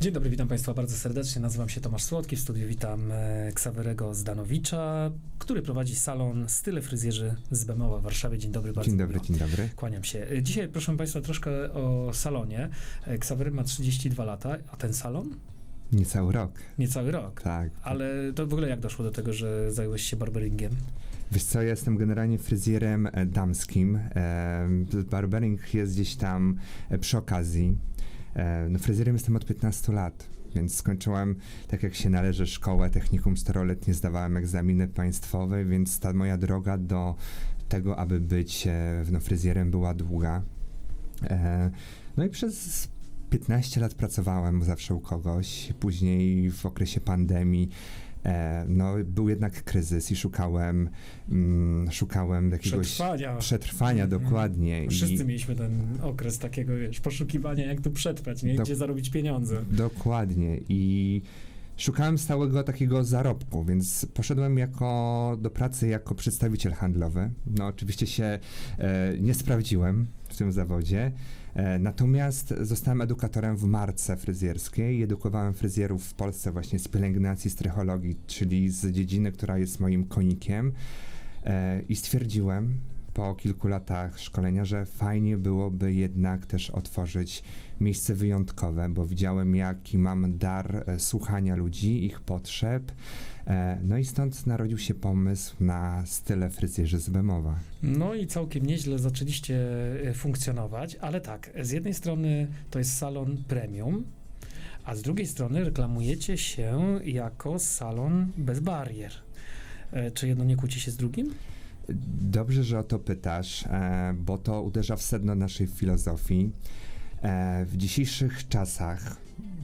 Dzień dobry, witam Państwa bardzo serdecznie. Nazywam się Tomasz Słodki. W studiu witam e, Ksawerego Zdanowicza, który prowadzi salon Style Fryzjerzy z Bemowa w Warszawie. Dzień dobry, bardzo Dzień dobry, miło. dzień dobry. Kłaniam się. E, Dzisiaj, proszę Państwa, troszkę o salonie. E, Ksawery ma 32 lata, a ten salon? Niecały rok, Niecały rok. tak. Ale to w ogóle jak doszło do tego, że zająłeś się barberingiem? Wiesz co, ja jestem generalnie fryzjerem damskim. Barbering jest gdzieś tam przy okazji. E, no, fryzjerem jestem od 15 lat, więc skończyłem, tak jak się należy, szkołę, technikum czteroletnie, zdawałem egzaminy państwowe, więc ta moja droga do tego, aby być e, no, fryzjerem była długa. E, no i przez 15 lat pracowałem zawsze u kogoś, później w okresie pandemii no, był jednak kryzys i szukałem, mm, szukałem jakiegoś Przetrwania. przetrwania Mhm. dokładnie. Wszyscy I, mieliśmy ten okres takiego, wiesz, poszukiwania, jak tu przetrwać, nie? Do- Gdzie zarobić pieniądze. dokładnie. I szukałem stałego takiego zarobku, więc poszedłem jako, do pracy jako przedstawiciel handlowy. No, oczywiście się e, nie sprawdziłem w tym zawodzie. E, natomiast zostałem edukatorem w marce fryzjerskiej edukowałem fryzjerów w Polsce właśnie z pielęgnacji, strychologii, czyli z dziedziny, która jest moim konikiem. E, I stwierdziłem po kilku latach szkolenia, że fajnie byłoby jednak też otworzyć miejsce wyjątkowe, bo widziałem, jaki mam dar e, słuchania ludzi, ich potrzeb. E, no i stąd narodził się pomysł na style fryzjerzy z Bemowa. No i całkiem nieźle zaczęliście e, funkcjonować, ale tak, z jednej strony to jest salon premium, a z drugiej strony reklamujecie się jako salon bez barier. Czy jedno nie kłóci się z drugim? Dobrze, że o to pytasz, e, bo to uderza w sedno naszej filozofii. E, w dzisiejszych czasach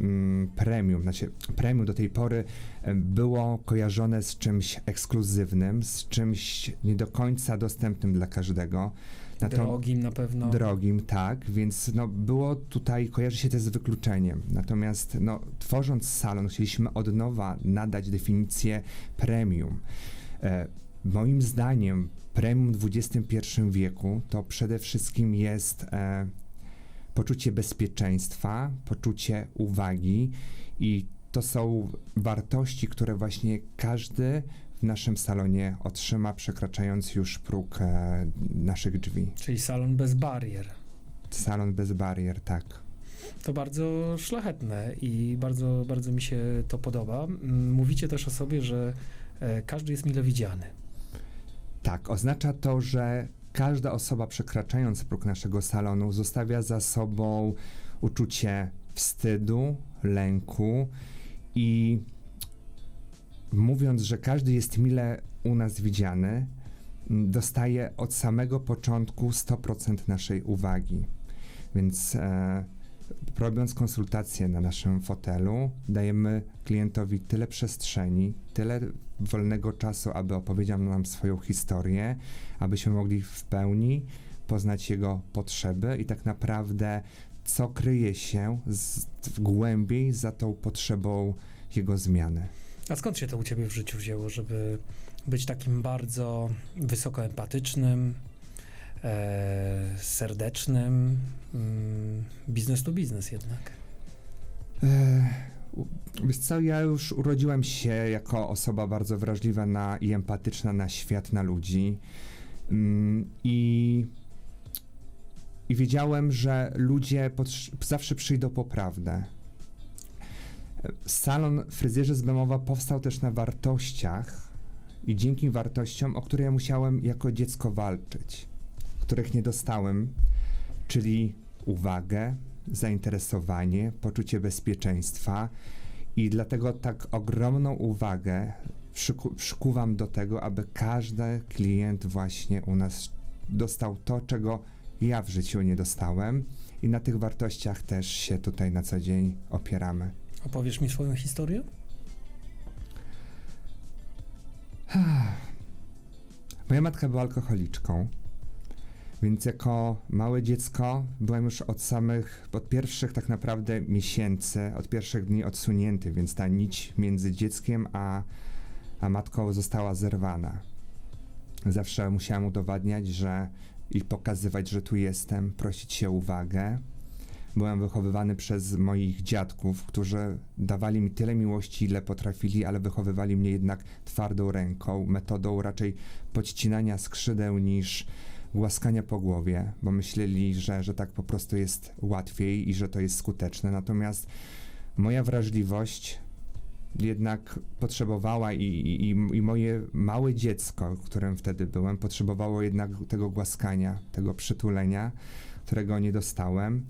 mm, premium, znaczy premium do tej pory e, było kojarzone z czymś ekskluzywnym, z czymś nie do końca dostępnym dla każdego. Nato- Drogim na pewno. Drogim, tak, więc no, było tutaj, kojarzy się to z wykluczeniem. Natomiast no, tworząc salon, chcieliśmy od nowa nadać definicję premium. E, moim zdaniem premium w XXI wieku to przede wszystkim jest e, poczucie bezpieczeństwa, poczucie uwagi i to są wartości, które właśnie każdy w naszym salonie otrzyma, przekraczając już próg e, naszych drzwi. Czyli salon bez barier. Salon bez barier, tak. To bardzo szlachetne i bardzo, bardzo mi się to podoba. Mówicie też o sobie, że e, każdy jest mile widziany. Tak, oznacza to, że każda osoba przekraczając próg naszego salonu zostawia za sobą uczucie wstydu, lęku i mówiąc, że każdy jest mile u nas widziany, dostaje od samego początku 100% naszej uwagi. Więc e, robiąc konsultację na naszym fotelu, dajemy klientowi tyle przestrzeni, tyle wolnego czasu, aby opowiedział nam swoją historię, abyśmy mogli w pełni poznać jego potrzeby i tak naprawdę co kryje się z, głębiej za tą potrzebą jego zmiany. A skąd się to u ciebie w życiu wzięło, żeby być takim bardzo wysoko empatycznym, serdecznym, mm, biznes to biznes jednak? E, Wiesz co, ja już urodziłem się jako osoba bardzo wrażliwa na, i empatyczna na świat, na ludzi. Mm, I, I wiedziałem, że ludzie zawsze przyjdą po prawdę. E, Salon fryzjerzy z Bemowa powstał też na wartościach i dzięki wartościom, o które ja musiałem jako dziecko walczyć, których nie dostałem, czyli uwagę, zainteresowanie, poczucie bezpieczeństwa i dlatego tak ogromną uwagę przyku- przykuwam do tego, aby każdy klient właśnie u nas dostał to, czego ja w życiu nie dostałem i na tych wartościach też się tutaj na co dzień opieramy. Opowiesz mi swoją historię? Moja matka była alkoholiczką, więc jako małe dziecko byłem już od samych, od pierwszych tak naprawdę miesięcy, od pierwszych dni odsunięty, więc ta nić między dzieckiem a, a matką została zerwana. Zawsze musiałem udowadniać, że i pokazywać, że tu jestem, prosić się o uwagę, byłem wychowywany przez moich dziadków, którzy dawali mi tyle miłości, ile potrafili, ale wychowywali mnie jednak twardą ręką, metodą raczej podcinania skrzydeł niż głaskania po głowie, bo myśleli, że, że tak po prostu jest łatwiej i że to jest skuteczne. Natomiast moja wrażliwość jednak potrzebowała i, i, i- moje małe dziecko, którym wtedy byłem, potrzebowało jednak tego głaskania, tego przytulenia, którego nie dostałem.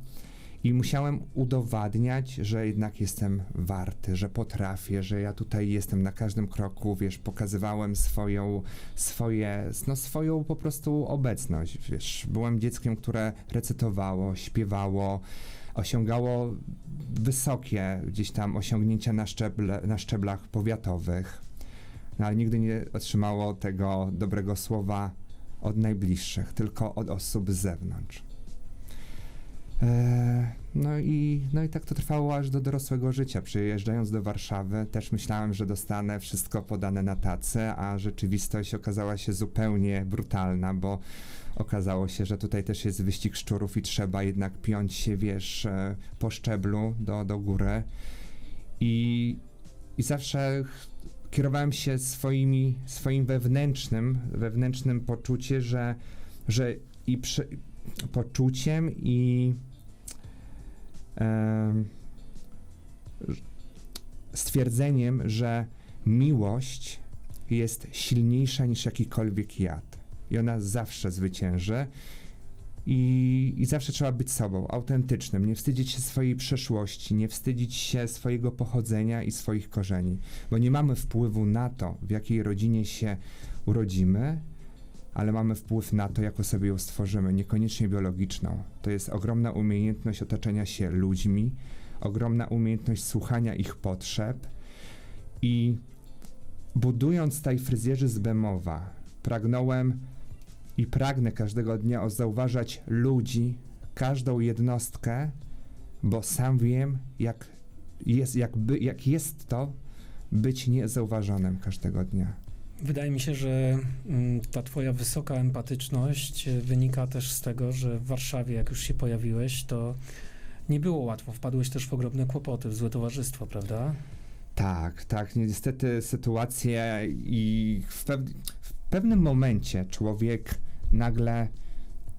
I musiałem udowadniać, że jednak jestem warty, że potrafię, że ja tutaj jestem na każdym kroku, wiesz, pokazywałem swoją, swoje, no swoją po prostu obecność, wiesz. Byłem dzieckiem, które recytowało, śpiewało, osiągało wysokie gdzieś tam osiągnięcia na, szczeble, na szczeblach powiatowych, no, ale nigdy nie otrzymało tego dobrego słowa od najbliższych, tylko od osób z zewnątrz. Eee, no, i, no i tak to trwało aż do dorosłego życia. Przyjeżdżając do Warszawy, też myślałem, że dostanę wszystko podane na tacę, a rzeczywistość okazała się zupełnie brutalna, bo okazało się, że tutaj też jest wyścig szczurów i trzeba jednak piąć się, wiesz, e, po szczeblu do, do góry. I, i zawsze kierowałem się swoimi, swoim wewnętrznym, wewnętrznym poczuciem, że, że i przy, poczuciem i stwierdzeniem, że miłość jest silniejsza niż jakikolwiek jad. I ona zawsze zwycięży. I, I zawsze trzeba być sobą, autentycznym, nie wstydzić się swojej przeszłości, nie wstydzić się swojego pochodzenia i swoich korzeni, bo nie mamy wpływu na to, w jakiej rodzinie się urodzimy, ale mamy wpływ na to, jaką sobie ją stworzymy, niekoniecznie biologiczną. To jest ogromna umiejętność otaczania się ludźmi, ogromna umiejętność słuchania ich potrzeb i budując tej fryzjerzy z Bemowa, pragnąłem i pragnę każdego dnia zauważać ludzi, każdą jednostkę, bo sam wiem, jak jest, jak jest to być niezauważonym każdego dnia. Wydaje mi się, że mm, ta twoja wysoka empatyczność e, wynika też z tego, że w Warszawie, jak już się pojawiłeś, to nie było łatwo. Wpadłeś też w ogromne kłopoty, w złe towarzystwo, prawda? Tak, tak. Niestety sytuacje i w, pew w pewnym momencie człowiek nagle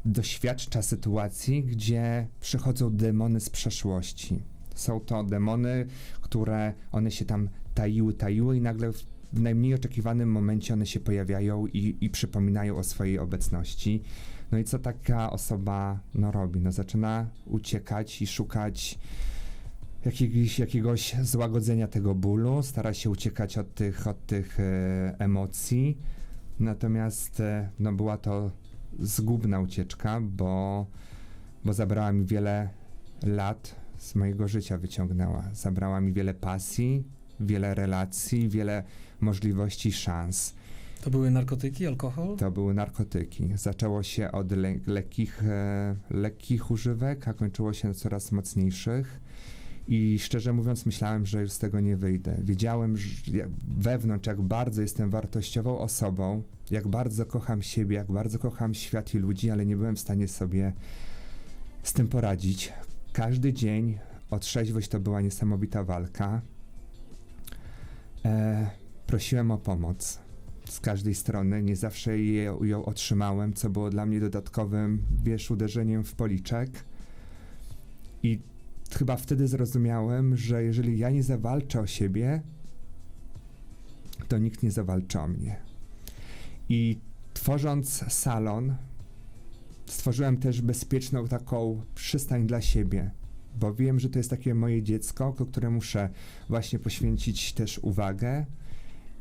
doświadcza sytuacji, gdzie przychodzą demony z przeszłości. Są to demony, które one się tam taiły, taiły i nagle w najmniej oczekiwanym momencie one się pojawiają i, i przypominają o swojej obecności. No i co taka osoba no, robi? No, zaczyna uciekać i szukać jakiegoś, jakiegoś złagodzenia tego bólu, stara się uciekać od tych, od tych e, emocji. Natomiast e, no, była to zgubna ucieczka, bo, bo zabrała mi wiele lat z mojego życia, wyciągnęła. Zabrała mi wiele pasji, wiele relacji, wiele możliwości, szans. To były narkotyki, alkohol? To były narkotyki. Zaczęło się od le lekkich, e, lekkich używek, a kończyło się coraz mocniejszych. I szczerze mówiąc, myślałem, że już z tego nie wyjdę. Wiedziałem że wewnątrz, jak bardzo jestem wartościową osobą, jak bardzo kocham siebie, jak bardzo kocham świat i ludzi, ale nie byłem w stanie sobie z tym poradzić. Każdy dzień o trzeźwość to była niesamowita walka. E, prosiłem o pomoc z każdej strony. Nie zawsze je, ją otrzymałem, co było dla mnie dodatkowym, wiesz, uderzeniem w policzek. I chyba wtedy zrozumiałem, że jeżeli ja nie zawalczę o siebie, to nikt nie zawalczy o mnie. I tworząc salon, stworzyłem też bezpieczną taką przystań dla siebie, bo wiem, że to jest takie moje dziecko, o które muszę właśnie poświęcić też uwagę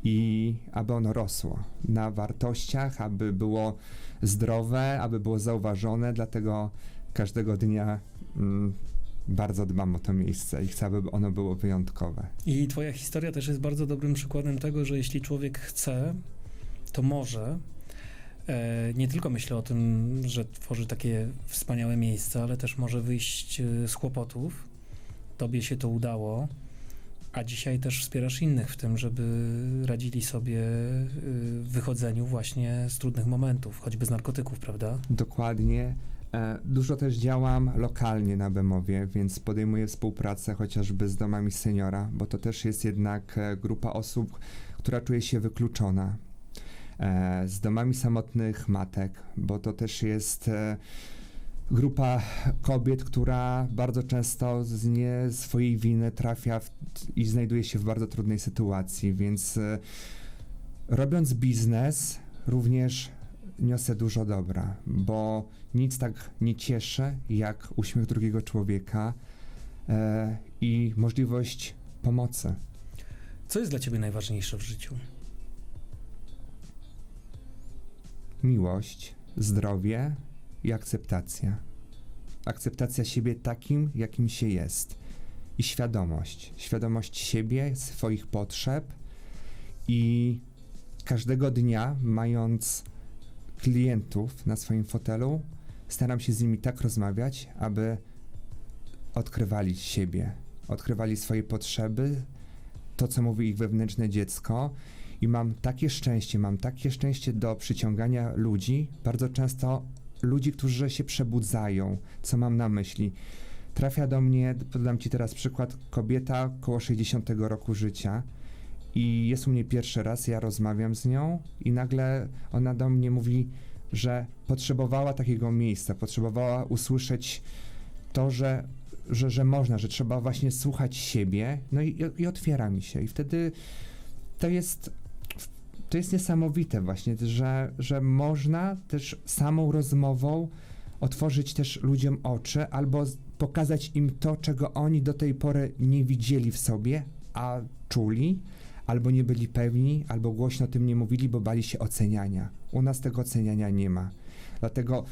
i aby ono rosło na wartościach, aby było zdrowe, aby było zauważone, dlatego każdego dnia mm, bardzo dbam o to miejsce i chcę, aby ono było wyjątkowe. I twoja historia też jest bardzo dobrym przykładem tego, że jeśli człowiek chce, to może. E, nie tylko myślę o tym, że tworzy takie wspaniałe miejsce, ale też może wyjść e, z kłopotów. Tobie się to udało, a dzisiaj też wspierasz innych w tym, żeby radzili sobie e, w wychodzeniu właśnie z trudnych momentów, choćby z narkotyków, prawda? Dokładnie. E, Dużo też działam lokalnie na Bemowie, więc podejmuję współpracę chociażby z domami seniora, bo to też jest jednak e, grupa osób, która czuje się wykluczona. E, Z domami samotnych matek, bo to też jest grupa kobiet, która bardzo często z nie swojej winy trafia w, i znajduje się w bardzo trudnej sytuacji, więc e, robiąc biznes również niosę dużo dobra, bo nic tak nie cieszy jak uśmiech drugiego człowieka e, i możliwość pomocy. Co jest dla ciebie najważniejsze w życiu? Miłość, zdrowie i akceptacja. Akceptacja siebie takim, jakim się jest. I świadomość. Świadomość siebie, swoich potrzeb i każdego dnia, mając klientów na swoim fotelu, staram się z nimi tak rozmawiać, aby odkrywali siebie, odkrywali swoje potrzeby, to, co mówi ich wewnętrzne dziecko. I mam takie szczęście, mam takie szczęście do przyciągania ludzi, bardzo często ludzi, którzy się przebudzają. Co mam na myśli? Trafia do mnie, podam Ci teraz przykład, kobieta koło 60 roku życia i jest u mnie pierwszy raz, ja rozmawiam z nią i nagle ona do mnie mówi, że potrzebowała takiego miejsca, potrzebowała usłyszeć to, że, że, że można, że trzeba właśnie słuchać siebie, no i, i otwiera mi się i wtedy to jest to jest niesamowite właśnie, że, że można też samą rozmową otworzyć też ludziom oczy albo pokazać im to, czego oni do tej pory nie widzieli w sobie, a czuli, albo nie byli pewni, albo głośno o tym nie mówili, bo bali się oceniania. U nas tego oceniania nie ma. Dlatego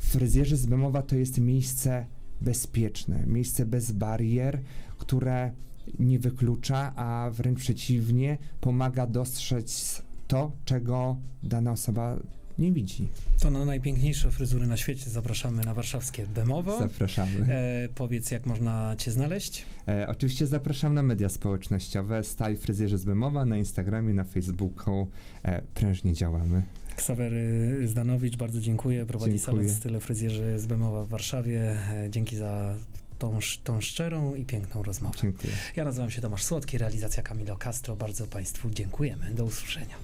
fryzjerzy z Bemowa to jest miejsce bezpieczne, miejsce bez barier, które nie wyklucza, a wręcz przeciwnie, pomaga dostrzec to, czego dana osoba nie widzi. To na najpiękniejsze fryzury na świecie zapraszamy na warszawskie Bemowo. Zapraszamy. E, powiedz, jak można cię znaleźć? E, oczywiście zapraszam na media społecznościowe, Stali Fryzjerzy z Bemowa, na Instagramie, na Facebooku. E, prężnie działamy. Ksawery Zdanowicz, bardzo dziękuję. Prowadzi Dziękuję. salon Style Fryzjerzy z Bemowa w Warszawie. E, Dzięki za tą, tą szczerą i piękną rozmowę. Dziękuję. Ja nazywam się Tomasz Słodki, realizacja Camilo Castro. Bardzo Państwu dziękujemy. Do usłyszenia.